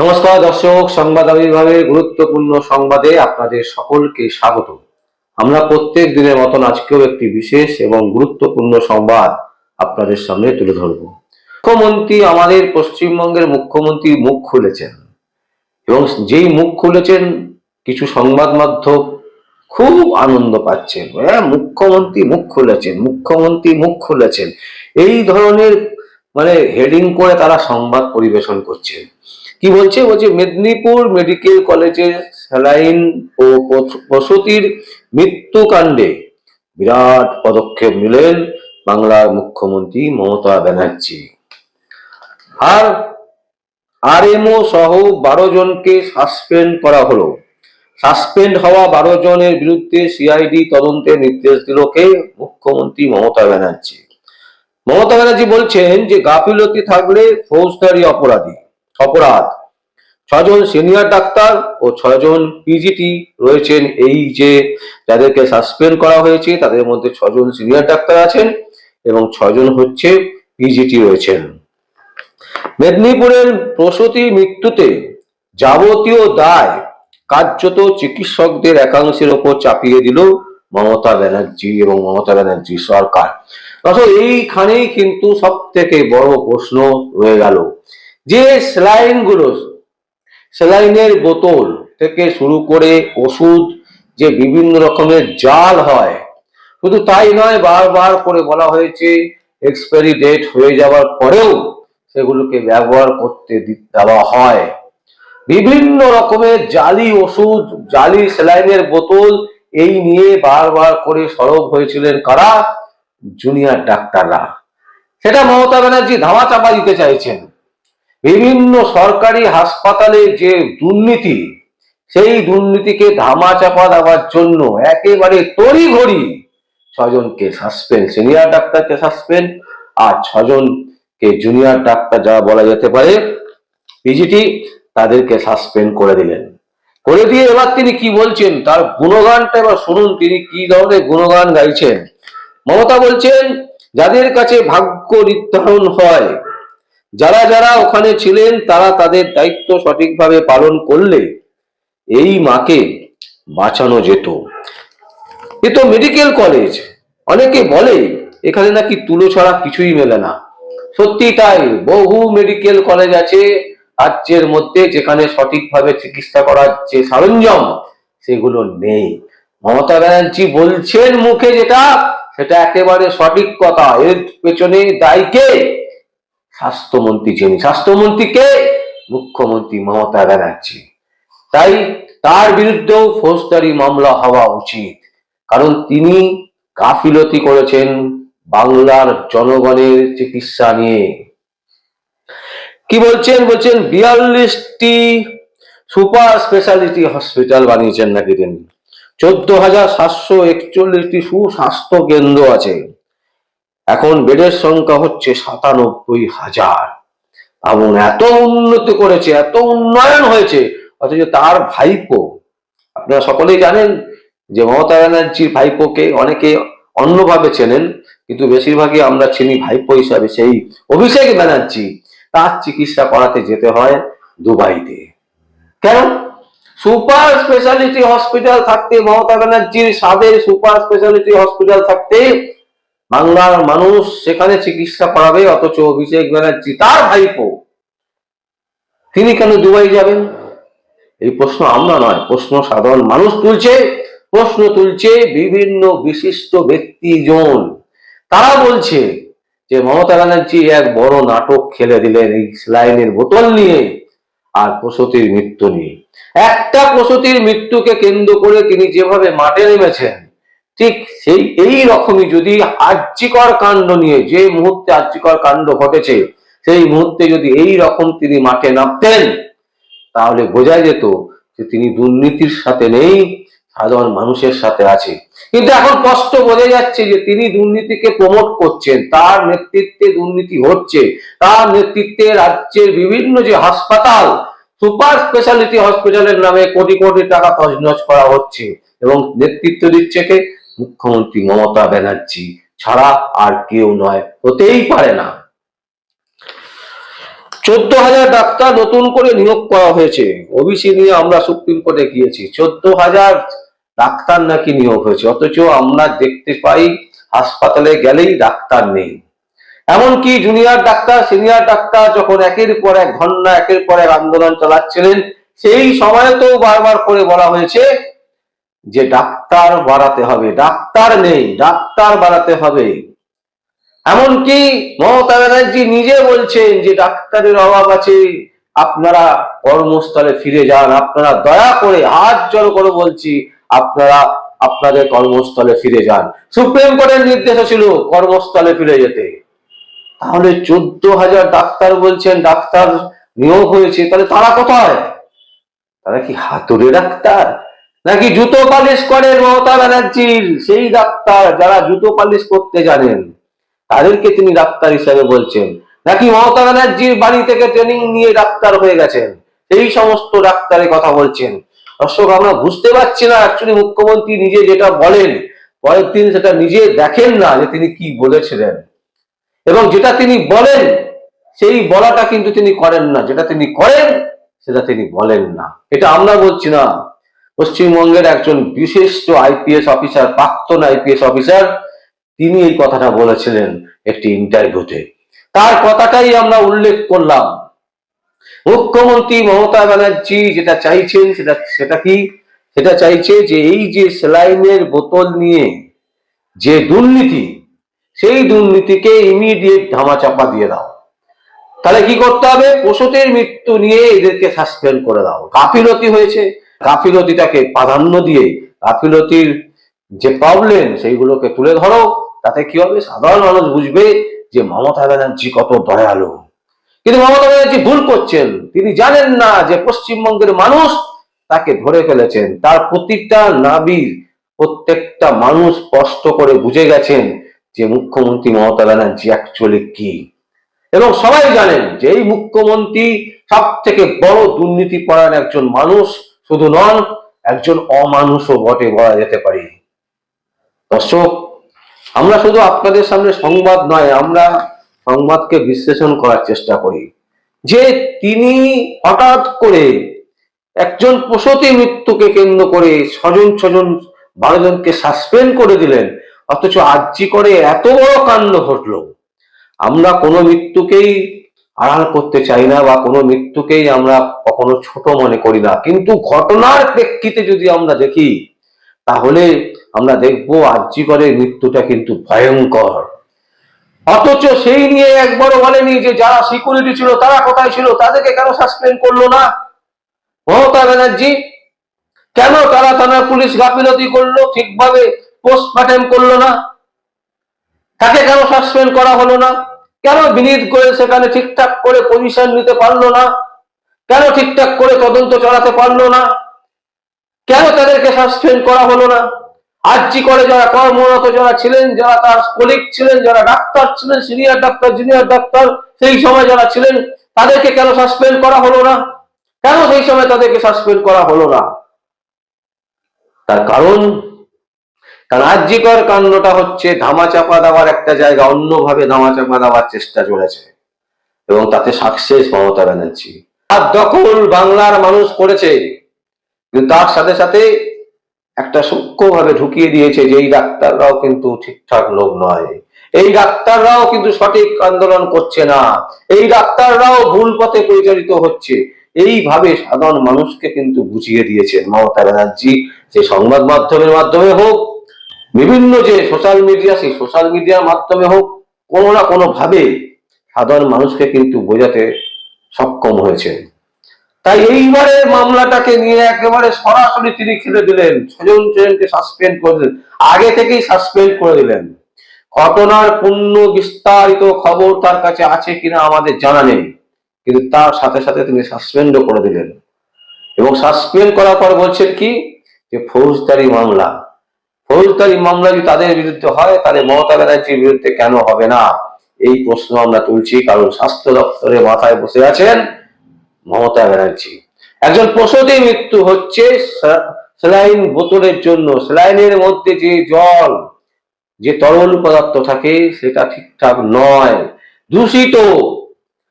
নমস্কার, দর্শক, সংবাদ আবির্ভাবের গুরুত্বপূর্ণ সংবাদে আপনাদের সকলকে স্বাগত। আমরা প্রত্যেক দিনের মতন আজকেও একটি বিশেষ এবং গুরুত্বপূর্ণ সংবাদ আপনাদের সামনে তুলে ধরব। মুখ্যমন্ত্রী, আমাদের পশ্চিমবঙ্গের মুখ্যমন্ত্রী মুখ খুলেছেন এবং যেই মুখ খুলেছেন, কিছু সংবাদ মাধ্যম খুব আনন্দ পাচ্ছেন। হ্যাঁ মুখ্যমন্ত্রী মুখ খুলেছেন, মুখ্যমন্ত্রী মুখ খুলেছেন। এই ধরনের মানে হেডিং করে তারা সংবাদ পরিবেশন করছেন। কি বলছে? বলছে, মেদিনীপুর মেডিকেল কলেজের স্যালাইন ও প্রসূতির মৃত্যুকাণ্ডে বিরাট পদক্ষেপ নিলেন বাংলার মুখ্যমন্ত্রী মমতা ব্যানার্জি। আর আর আরএমও সহ বারো জনকে সাসপেন্ড করা হলো। সাসপেন্ড হওয়া বারো জনের বিরুদ্ধে সিআইডি তদন্তের নির্দেশ দিল কে? মুখ্যমন্ত্রী মমতা ব্যানার্জি। মমতা ব্যানার্জি বলছেন যে গাফিলতি থাকলে ফৌজদারি অপরাধী। অপরাধ। ছজন সিনিয়র ডাক্তার ও ছজন পিজিটি রয়েছেন এই যে যাদেরকে সাসপেন্ড করা হয়েছে, তাদের মধ্যে ছজন সিনিয়র ডাক্তার আছেন এবং ছজন হচ্ছে পিজিটি রয়েছেন। মেদিনীপুরের প্রসূতি মৃত্যুতে যাবতীয় দায় কার্যত চিকিৎসকদের একাংশের ওপর চাপিয়ে দিল মমতা ব্যানার্জি এবং মমতা ব্যানার্জি সরকার। এইখানেই কিন্তু সব থেকে বড় প্রশ্ন রয়ে গেল। যে স্যালাইনগুলো স্যালাইনের বোতল থেকে শুরু করে ওষুধ, যে বিভিন্ন রকমের জাল হয়, শুধু তাই নয়, বারবার করে বলা হয়েছে এক্সপায়ারি ডেট হয়ে যাওয়ার পরেও সেগুলোকে ব্যবহার করতে দেওয়া হয়। বিভিন্ন রকমের জালি ওষুধ, জালি স্যালাইনের বোতল, এই নিয়ে বারবার করে সরব হয়েছিলেন কারা? জুনিয়র ডাক্তাররা। সেটা মমতা ব্যানার্জি ধামা চাপা দিতে চাইছেন। বিভিন্ন সরকারি হাসপাতালে যে দুর্নীতি, সেই দুর্নীতিকে ধামা চাপা দেওয়ার জন্য একেবারে তড়িঘড়ি ছজনকে সাসপেন্ড, সিনিয়র ডাক্তারকে সাসপেন্ড আর ছজনকে জুনিয়র ডাক্তার যারা বলা যেতে পারে, পিজিটি তাদেরকে সাসপেন্ড করে দিলেন। করে দিয়ে এবার তিনি কি বলছেন? তার গুণগানটা এবার শুনুন, তিনি কি ধরনের গুণগান গাইছেন? মমতা বলছেন, যাদের কাছে ভাগ্য নির্ধারণ হয় যারা যারা ওখানে ছিলেন, তারা তাদের দায়িত্ব সঠিকভাবে পালন করলে এই মাকে বাঁচানো যেত। এ তো মেডিকেল কলেজ অনেকে বলে, এখানে নাকি তুলো ছাড়া কিছুই মেলে না। সত্যি তাই, বহু মেডিকেল কলেজ আছে রাজ্যের মধ্যে যেখানে সঠিকভাবে চিকিৎসা করার যে সরঞ্জাম, সেগুলো নেই। মমতা ব্যানার্জি বলছেন মুখে যেটা, সেটা একেবারে সঠিক কথা। এর পেছনে দায়ী কে? স্বাস্থ্যমন্ত্রী যিনি স্বাস্থ্যমন্ত্রীকে মুখ্যমন্ত্রী মমতা ব্যানার্জি। তাই তার বিরুদ্ধেও ফৌজদারি মামলা হওয়া উচিত। কারণ তিনি গাফিলতি করেছেন বাংলার জনগণের চিকিৎসা নিয়ে। কি বলছেন? বলছেন, বিয়াল্লিশটি সুপার স্পেশালিটি হসপিটাল বানিয়েছেন নাকি তিনি? চোদ্দ হাজার সাতশো একচল্লিশটি সুস্বাস্থ্য কেন্দ্র আছে। এখন বেডের সংখ্যা হচ্ছে সাতানব্বই হাজার। এমন এত উন্নতি করেছে, এত উন্নয়ন হয়েছে, অথচ তার ভাইপো, আপনারা সকলেই জানেন যে মমতা ব্যানার্জির ভাইপোকে অনেকে অন্যভাবে চেনেন, কিন্তু বেশিরভাগই আমরা চিনি ভাইপো হিসাবে, সেই অভিষেক ব্যানার্জি, তার চিকিৎসা করাতে যেতে হয় দুবাইতে। কেন? সুপার স্পেশালিটি হসপিটাল থাকতে মমতা ব্যানার্জির স্বাদের সুপার স্পেশালিটি হসপিটাল থাকতে বাংলার মানুষ সেখানে চিকিৎসা করাবে, অথচ অভিষেক ব্যানার্জি তার ভাইপো। তিনি কেন দুবাই যাবেন? এই প্রশ্ন আমরা নয়, প্রশ্ন সাধারণ মানুষ তুলছে, প্রশ্ন তুলছে বিভিন্ন বিশিষ্ট ব্যক্তিজন। তারা বলছে যে মমতা ব্যানার্জি এক বড় নাটক খেলে দিলেন এই স্লাইনের বোতল নিয়ে আর প্রসূতির মৃত্যু নিয়ে। একটা প্রসূতির মৃত্যুকে কেন্দ্র করে তিনি যেভাবে মাঠে নেমেছেন ঠিক সেই, এই রকমই যদি আর্যিকর কাণ্ড নিয়ে যে মুহূর্তে আর্যিকর কাণ্ড ঘটেছে, সেই মুহূর্তে যদি এই রকম তিনি মাঠে নামতেন, তাহলে বোঝা যেত যে তিনি দুর্নীতির সাথে নেই, সাধারণ মানুষের সাথে আছে। কিন্তু এখন স্পষ্ট বোঝা যাচ্ছে যে তিনি দুর্নীতিকে প্রমোট করছেন, তার নেতৃত্বে দুর্নীতি হচ্ছে, তার নেতৃত্বে রাজ্যের বিভিন্ন যে হাসপাতাল, সুপার স্পেশালিটি হসপিটালের নামে কোটি কোটি টাকা তছনছ করা হচ্ছে এবং নেতৃত্ব দিচ্ছে কে? মুখ্যমন্ত্রী মমতা ব্যানার্জি ছাড়া আর কেউ নয়, হতেই পারে না। চোদ্দ হাজার ডাক্তার নতুন করে নিয়োগ করা হয়েছে। ওবিসি নিয়ে আমরা সুপ্রিম কোর্টে গিয়েছি। চোদ্দ হাজার ডাক্তার নাকি নিয়োগ হয়েছে, অথচ আমরা দেখতে পাই হাসপাতালে গেলেই ডাক্তার নেই। এমনকি জুনিয়র ডাক্তার, সিনিয়র ডাক্তার যখন একের পর এক ঘণ্টা একের পর এক আন্দোলন চালাচ্ছিলেন, সেই সময়তেও বারবার করে বলা হয়েছে যে ডাক্তার বাড়াতে হবে, ডাক্তার নেই, ডাক্তার বাড়াতে হবে। এমনকি মমতা ব্যানার্জি নিজে বলছেন যে ডাক্তারের অভাব আছে, আপনারা কর্মস্থলে ফিরে যান, আপনারা দয়া করে হাত জল করে বলছি, আপনারা আপনাদের কর্মস্থলে ফিরে যান। সুপ্রিম কোর্টের নির্দেশ ছিল কর্মস্থলে ফিরে যেতে। তাহলে চোদ্দ হাজার ডাক্তার বলছেন, ডাক্তার নিয়োগ হয়েছে, তাহলে তারা কোথায়? তারা কি হাতুড়ে ডাক্তার? নাকি জুতো পালিশ করেন মমতা ব্যানার্জির সেই ডাক্তার যারা জুতো পালিশ করতে জানেন? তাদেরকে তিনি ডাক্তার হিসেবে বলছেন। নাকি মমতা ব্যানার্জির বাড়ি থেকে ট্রেনিং নিয়ে ডাক্তার হয়ে গেছেন? এই সমস্ত ডাক্তারের কথা বলছেন। দর্শক, আমরা বুঝতে পারছি না অ্যাকচুয়ালি মুখ্যমন্ত্রী নিজে যেটা বলেন, পরের দিন সেটা নিজে দেখেন না যে তিনি কি বলেছিলেন। এবং যেটা তিনি বলেন, সেই বলাটা কিন্তু তিনি করেন না। যেটা তিনি করেন, সেটা তিনি বলেন না। এটা আমরা বলছি না। পশ্চিমবঙ্গের একজন বিশিষ্ট আইপিএস অফিসার প্রাক্তন আইপিএস অফিসার তিনি এই কথাটা বলেছিলেন একটি ইন্টারভিউতে তার কথাটাই আমরা উল্লেখ করলাম। মুখ্যমন্ত্রী মমতা ব্যানার্জি যেটা চাইছেন সেটা সেটা কি? সেটা চাইছে যে এই যে সেলাইনের বোতল নিয়ে যে দুর্নীতি, সেই দুর্নীতিকে ইমিডিয়েট ধামাচাপা দিয়ে দাও। তাহলে কি করতে হবে? পশুদের মৃত্যু নিয়ে এদেরকে সাসপেন্ড করে দাও। গাফিলতি হয়েছে। গাফিলতিটাকে প্রাধান্য দিয়ে গাফিলতির যে প্রবলেম সেইগুলোকে তুলে ধরো, তাতে কি হবে? সাধারণ মানুষ বুঝবে যে মমতা ব্যানার্জি কত দয়ালু। কিন্তু মমতা ব্যানার্জি ভুল করছেন। তিনি জানেন না যে পশ্চিমবঙ্গের মানুষ তাকে ধরে ফেলেছেন। তার প্রতিটা নাবির প্রত্যেকটা মানুষ স্পষ্ট করে বুঝে গেছেন যে মুখ্যমন্ত্রী মমতা ব্যানার্জি অ্যাকচুয়ালি কি। এবং সবাই জানেন যে এই মুখ্যমন্ত্রী সব থেকে বড় দুর্নীতি পরায়ণ একজন মানুষ শুধু নন, একজন অমানুষও বটে বলা যেতে পারে। দর্শক, আমরা শুধু আপনাদের সামনে সংবাদ নয়, আমরা সংবাদকে বিশ্লেষণ করার চেষ্টা করি। যে তিনি হঠাৎ করে একজন প্রসূতি মৃত্যুকে কেন্দ্র করে ছজন ছজন বারো জনকে সাসপেন্ড করে দিলেন, অথচ আর্জি করে এত বড় কাণ্ড ঘটলো। আমরা কোনো মৃত্যুকেই আড়াল করতে চাই না বা কোনো মৃত্যুকেই আমরা কখনো ছোট মনে করি না। কিন্তু ঘটনার প্রেক্ষিতে যদি আমরা দেখি, তাহলে আমরা দেখব আর্জি করে মৃত্যুটা কিন্তু ভয়ঙ্কর। অথচ সেই নিয়ে একবারও বলেনি যে যারা সিকিউরিটি ছিল, তারা কোথায় ছিল, তাদেরকে কেন সাসপেন্ড করল না? মমতা ব্যানার্জি, কেন তারা থানার পুলিশ গাফিলতি করল, ঠিকভাবে পোস্টমর্টেম করল না? তাকে কেন সাসপেন্ড করা হলো না? কেন বিনীত করে সেখানে ঠিকঠাক করে পজিশন নিতে পারল না? কেন ঠিকঠাক করে তদন্ত চালাতে পারল না? কেন তাদেরকে সাসপেন্ড করা হলো না? আর্জি করে যারা কর্মরত, যারা ছিলেন, যারা তার কলিগ ছিলেন, যারা ডাক্তার ছিলেন সিনিয়র ডাক্তার জুনিয়র ডাক্তার সেই সময় যারা ছিলেন, তাদেরকে কেন সাসপেন্ড করা হলো না? কেন সেই সময় তাদেরকে সাসপেন্ড করা হলো না? তার কারণ কারণ আর্যিকর কাণ্ডটা হচ্ছে ধামাচাপা দেওয়ার একটা জায়গা অন্যভাবে ধামাচাপা দেওয়ার চেষ্টা চলেছে। এবং তাতে সাকসেস মমতা ব্যানার্জি। আর দখল বাংলার মানুষ করেছে, কিন্তু তার সাথে সাথে একটা সূক্ষ্মভাবে ঢুকিয়ে দিয়েছে যে এই ডাক্তাররাও কিন্তু ঠিকঠাক লোক নয়। এই ডাক্তাররাও কিন্তু সঠিক আন্দোলন করছে না। এই ডাক্তাররাও ভুল পথে পরিচালিত হচ্ছে। এইভাবে সাধারণ মানুষকে কিন্তু বুঝিয়ে দিয়েছেন মমতা ব্যানার্জি। যে সংবাদ মাধ্যমের মাধ্যমে হোক বিভিন্ন যে সোশ্যাল মিডিয়া সেই সোশ্যাল মিডিয়ার মাধ্যমে হোক, কোনো না কোনো ভাবে সাধারণ মানুষকে কিন্তু বোঝাতে সক্ষম হয়েছে। তাই এইবারে মামলাটাকে নিয়ে একেবারে সরাসরি তিনি খেলে দিলেন ছজন জনকে সাসপেন্ড করে দিলেন, আগে থেকেই সাসপেন্ড করে দিলেন। ঘটনার পূর্ণ বিস্তারিত খবর তার কাছে আছে কিনা আমাদের জানা নেই, কিন্তু তার সাথে সাথে তিনি সাসপেন্ডও করে দিলেন। এবং সাসপেন্ড করার পর বলছেন কি? যে ফৌজদারি মামলা ফৌজদারি মামলা যদি তাদের বিরুদ্ধে হয়, তাহলে মমতা ব্যানার্জির বিরুদ্ধে কেন হবে না? এই প্রশ্ন আমরা তুলছি, কারণ স্বাস্থ্য দপ্তরের মাথায় বসে আছেন মমতা ব্যানার্জি একজন প্রসূতি মৃত্যু হচ্ছে স্যালাইন বোতলের জন্য। স্যালাইনের মধ্যে যে জল, যে তরল পদার্থ থাকে, সেটা ঠিকঠাক নয়, দূষিত।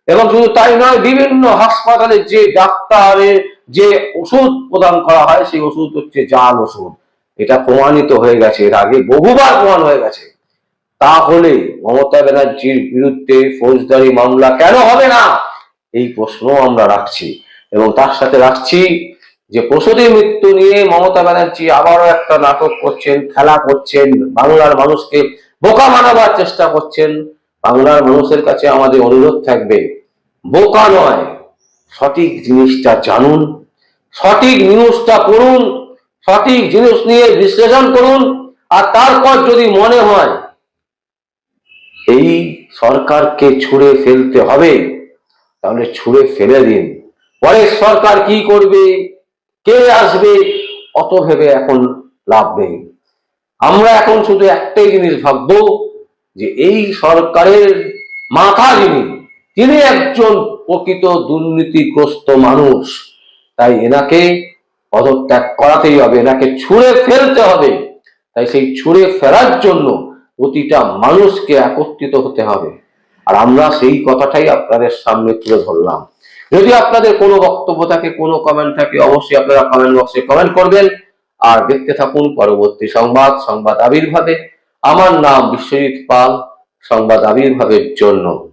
এবং শুধু তাই নয়, বিভিন্ন হাসপাতালে যে ডাক্তারের যে ওষুধ প্রদান করা হয়, সেই ওষুধ হচ্ছে জাল ওষুধ। এটা প্রমাণিত হয়ে গেছে, এর আগে বহুবার প্রমাণ হয়ে গেছে। তাহলে মমতা ব্যানার্জির বিরুদ্ধে ফৌজদারি মামলা কেন হবে না? এই প্রশ্ন আমরা রাখছি। এবং তার সাথে রাখছি যে প্রসূতি মৃত্যু নিয়ে মমতা ব্যানার্জি আবারও একটা নাটক করছেন, খেলা করছেন, বাংলার মানুষকে বোকা বানাবার চেষ্টা করছেন। বাংলার মানুষের কাছে আমাদের অনুরোধ থাকবে, বোকা নয়, সঠিক জিনিসটা জানুন, সঠিক নিউজটা পড়ুন সঠিক জিনিস নিয়ে বিশ্লেষণ করুন আর তারপর যদি মনে হয় এই সরকারকে ছুড়ে ফেলতে হবে, তাহলে ছুড়ে ফেলে দিন। পরে সরকার কি করবে, কে আসবে, অত ভেবে এখন লাভ নেই। আমরা এখন শুধু একটাই জিনিস ভাববো যে এই সরকারের মাথা যিনি তিনি একজন প্রকৃত দুর্নীতিগ্রস্ত মানুষ, তাই এনাকে পদত্যাগ করাতেই হবে, এনাকে ছুঁড়ে ফেলতে হবে। তাই সেই ছুঁড়ে ফেলার জন্য প্রতিটা মানুষকে একত্রিত হতে হবে। আর আমরা সেই কথাটাই আপনাদের সামনে তুলে ধরলাম। যদি আপনাদের কোনো বক্তব্য থাকে, কোনো কমেন্ট থাকে, অবশ্যই আপনারা কমেন্ট বক্সে কমেন্ট করবেন। আর দেখতে থাকুন পরবর্তী সংবাদ সংবাদ আবির্ভাবে। আমার নাম বিশ্বজিৎ পাল, সংবাদ আবির্ভাবের জন্য।